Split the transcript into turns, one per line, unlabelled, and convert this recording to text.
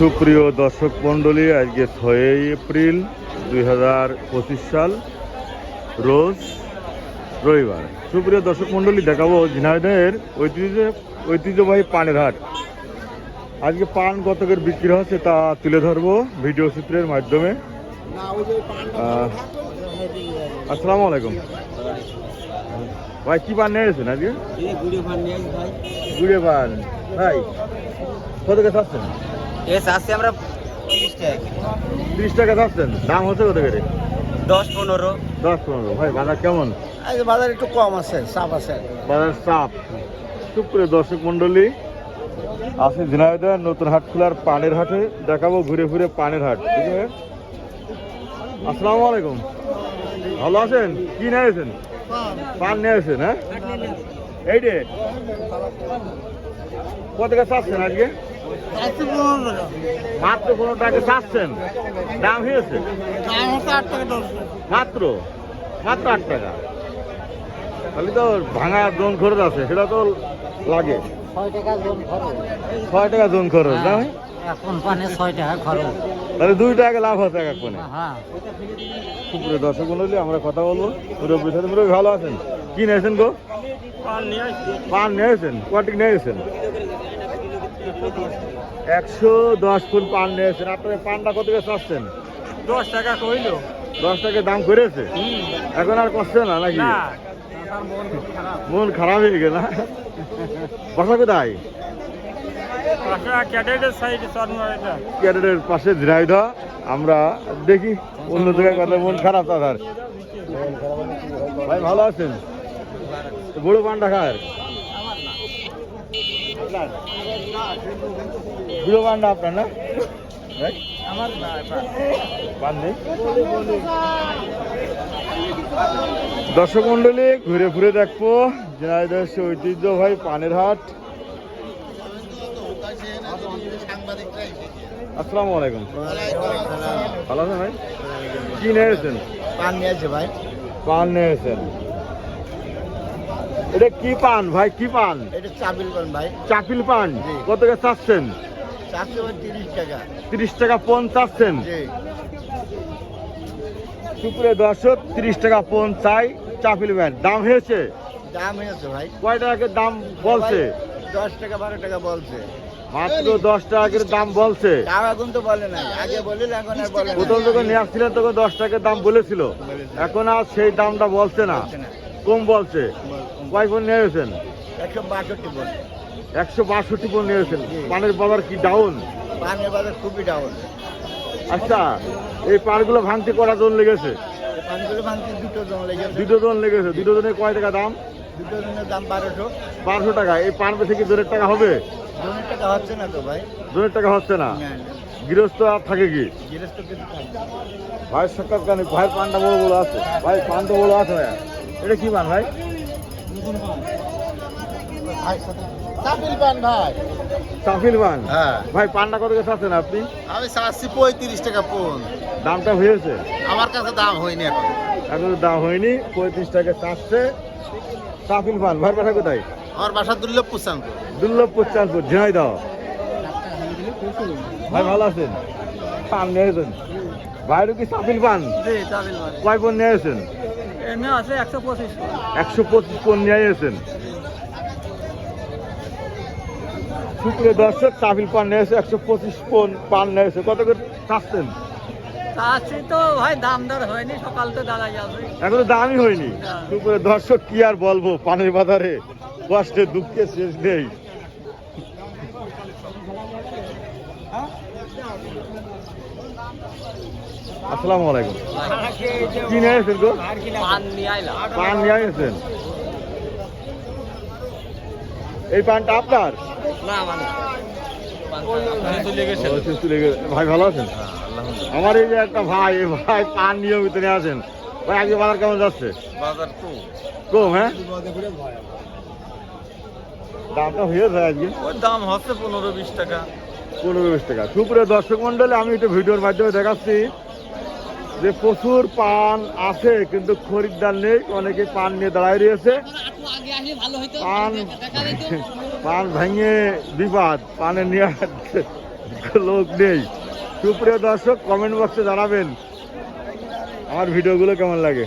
সুপ্রিয় দর্শক মণ্ডলী আজকে ছয়ই এপ্রিল দুই হাজার পঁচিশ সাল রোজ রবিবার। সুপ্রিয় দর্শক মণ্ডলী দেখাবো ঝিনাইদহের ঐতিহ্য ঐতিহ্যবাহী পানের হাট। আজকে পান কতকের বিক্রি হচ্ছে তা তুলে ধরবো ভিডিও চিত্রের মাধ্যমে। আসসালামু আলাইকুম। ভাই কি পান নিয়েছেন আজকে? গুড়ে পান ভাই। কত কে চাচ্ছেন?
এস আসছে আমরা তিরিশ টাকা
তিরিশ টাকা চাচ্ছেন? দাম হচ্ছে কত করে?
দশ পনেরো।
দশ পনেরো। ভাই বাজার কেমন?
আজ বাজার একটু কম আছে চাপ আছে।
বাজার চাপ। করে দর্শক মন্ডলী আছে ঝিনাইদহ নতুন হাট খোলার পানের হাটে দেখাবো ঘুরে ঘুরে পানের হাট। ঠিক আছে? আসসালামু আলাইকুম। ভালো আছেন? কি নিয়েছেন পান নিয়েছেন হ্যাঁ? এই রে কত টাকা চাচ্ছেন আজকে? মাত্র পনেরো টাকা চাচ্ছেন? দাম হয়েছে? মাত্র? মাত্র আট টাকা। তাহলে তো ভাঙা জোন খরচ আছে, সেটা তো লাগে।
ছয় টাকা জন খরচ,
না
এখন পানে ছয় টাকা খরচ
তাহলে দুই টাকা লাভ আছে এক কোণে প্রিয় দর্শক মন্ডলী, আমরা কথা বলব। মুরব্বী সাথে। মুরব্বী ভালো আছেন? কি নিয়েছেন গো? পান নিয়েছেন? কটি নিয়েছেন? একশো দশ ফুল পান নিয়েছেন। আপনার পানটা কত করে চাচ্ছেন?
দশ টাকা কইলো।
দশ টাকা দাম করেছে? এখন আর কষ্ট না নাকি? মন খারাপ। হয়ে গেল বাসা কোথায়?
ক্যাডেটের
পাশে ঝিনাইদহ। আমরা দেখি অন্য জায়গায় কথা মন খারাপ তাদের। ভাই ভালো আছেন? বড় পান্ডা বুড়ো পান্ডা আপনার না?
আমার
দর্শক মন্ডলী ঘুরে ঘুরে দেখব। ঐতিহ্য ভাই পানের হাট। আসসালামু আলাইকুম। ভালো আছেন ভাই? কি নিয়েছেন
পান নিয়েছে ভাই।
পান নিয়েছেন এটা কি পান ভাই? কি পান?
এটা চাবিল পান ভাই।
চাপিল পান? কত করে চাচ্ছেন?
তিরিশ টাকা।
পন চাচ্ছেন? সুপুরে দর্শক তিরিশ টাকা পন চাই চাপিল প্যান্ট দাম হয়েছে?
দাম হয়েছে ভাই।
কয় টাকা দাম বলছে?
দশ টাকা বারো টাকা বলছে।
মাত্র দশ টাকা করে দাম বলছে।
এখন তো বলে নাই। আগে বলিল এখন আর বলে
প্রথম যখন নিয়ে আসছিলেন তখন দশ টাকার দাম বলেছিল। এখন আর সেই দামটা বলছে না। কম বলছে। কয় ফোন নিয়ে গেছেন?
একশো বাষট্টি বল
একশো বাষট্টি ফোন নিয়ে গেছেন। পানের বাজার কি ডাউন
পানের বাজার খুবই ডাউন
আচ্ছা এই পানগুলো ভাঙতে করা জন লেগেছে?
পানগুলো ভাঙতে দুটো জন লেগেছে।
দুটো জন লেগেছে। দুটো জনের কয় টাকা দাম?
দুটো জনের দাম বারোশো।
বারোশো টাকা। এই পান বেশি কি জনের টাকা হবে?
জনের টাকা হচ্ছে না তো ভাই।
জনের টাকা হচ্ছে না। গৃহস্থ আর থাকে কি?
গৃহস্থ।
ভাইয়ের সাক্ষাৎ ভাইয়ের পানটা বড় বড় আছে। ভাই পান তো বড় আছে ভাইয়া। এটা কি পান ভাই?
চাপিল পান ভাই।
সাফিল পান
হ্যাঁ।
ভাই পানটা কত করে চাচ্ছেন আপনি?
আমি চাচ্ছি পঁয়ত্রিশ টাকা পন।
দামটা হয়েছে?
আমার কাছে দাম হয়নি এখন।
এখন দাম হয়নি পঁয়ত্রিশ টাকা চাচ্ছে। সাফিল পান ভাইয়ের পাঠা কোথায়?
আমার বাসা দুর্লভপুর চাঁদপুর
দুর্লভপুর চাঁদপুর ঝিনাই দাও। ভাই ভালো আছেন? পান নিয়েছেন ভাইরও কি সাফিল পান
পান
কয় পণ নিয়েছেন
আছে একশো পঁচিশ।
একশো পঁচিশ পণ নিয়ে এসেছেন। শুক্রে দর্শক সাফিল পান নিয়েছে একশো পঁচিশ পণ পান নিয়েছে কত করে চাচ্ছেন?
চাচ্ছি তো ভাই দাম দর হয়নি সকাল তো দাঁড়াই আছে।
এখনও দামই হয়নি। শুক্রে দর্শক কি আর বলব পানের বাজারে কষ্টে দুঃখে শেষ নেই। আসসালামু আলাইকুম। কি নিয়েছেন গো?
পান নিয়ে
নিয়ে এই পানটা আপনার?
না মানে।
ভাই ভালো আছেন? আমার এই যে একটা ভাই ভাই পান নিয়মিত নিয়ে আসেন। ভাই আজকে বাজার কেমন যাচ্ছে?
বাজার তো
কম হ্যাঁ? দামটা হয়েছে আজকে।
ওর দাম হচ্ছে পনেরো বিশ টাকা।
পনেরো বিশ টাকা। সুপ্রিয় দর্শক মন্ডলে আমি একটু ভিডিওর মাধ্যমে দেখাচ্ছি। যে প্রচুর পান আছে, কিন্তু খরিদ্দার নেই, অনেকে পান নিয়ে দাঁড়ায় রয়েছে। পান পান ভেঙে বিবাদ, পানে নিয়ে লোক নেই। সুপ্রিয় দর্শক কমেন্ট বক্সে জানাবেন। আমার ভিডিওগুলো কেমন লাগে?